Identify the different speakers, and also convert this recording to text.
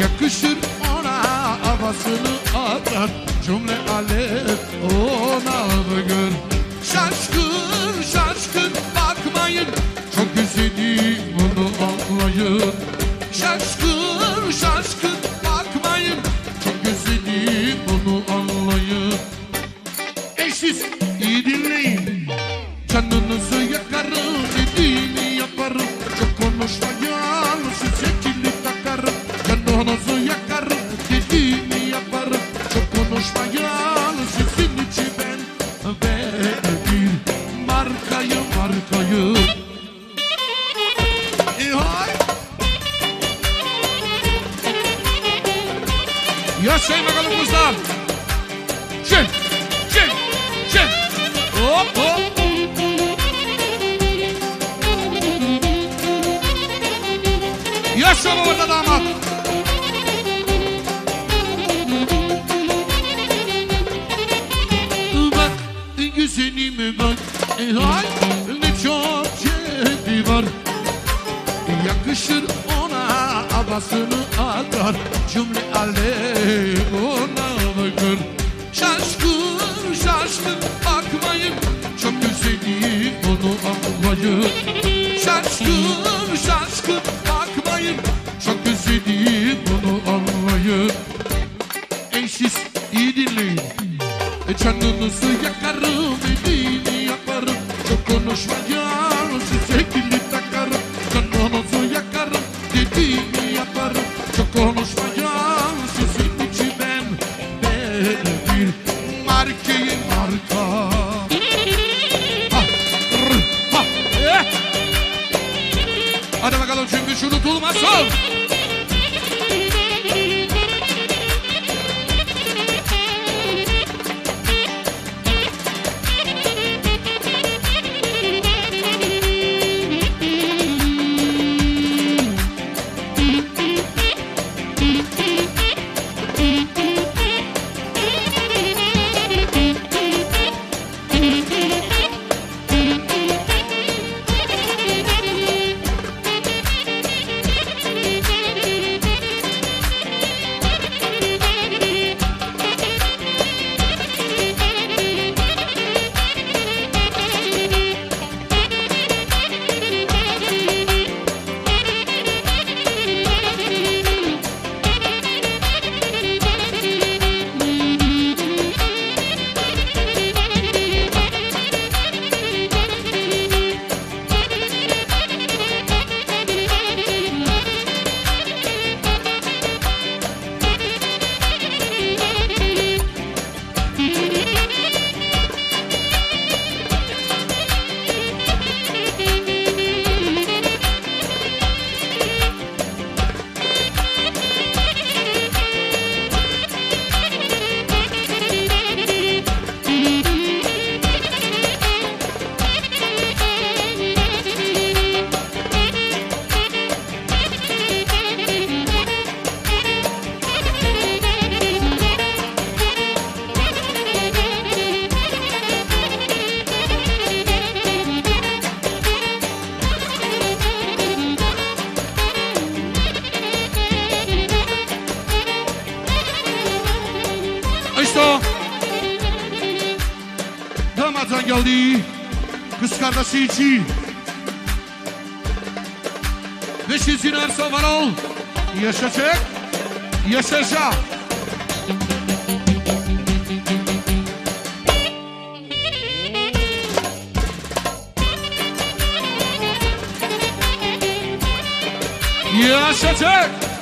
Speaker 1: Yakışır ona havasını atar. Cümle alem ona bugün Şaşkın şaşkın bakmayın. Çok üzülüyüm bunu anlayın. Şaşkın şaşkın bakmayın. Çok üzülüyüm bunu anlayın. Eşsiz iyi dinleyin. Canınızı yakarım dediğini yaparım. Çok konuşmayın. Canınızı yakarım dediğini yaparım. Çok konuşmayan sizin için ben Ve bir markayı markayı. E hay! Yaşayın bakalım kızlar. Çek Çek Çek. Hop hop. Yaşa orada damat. Güzelime bak? Ey hay ne çok kedi var. Yakışır ona havasını atar. Cümle alem ona bakır Şaşkın şaşkın bakmayın. Çok güzelim onu anlayın. Şaşkın şaşkın bakmayın. Çok güzelim onu anlayın. Eşsiz iyi dinleyin e Canınızı yakarım dediğini yaparım. Çok konuşmayan size kilit takarım. Canınızı yakarım dediğini yaparım. Çok konuşmayan sizin için ben Ben bir markayım marka. Eh. Hadi bakalım çünkü şu unutulmasın geldi. Kız kardeşi için. Ve sizin arsa var ol. Yaşayacak. Yaşayacak. Yaşayacak.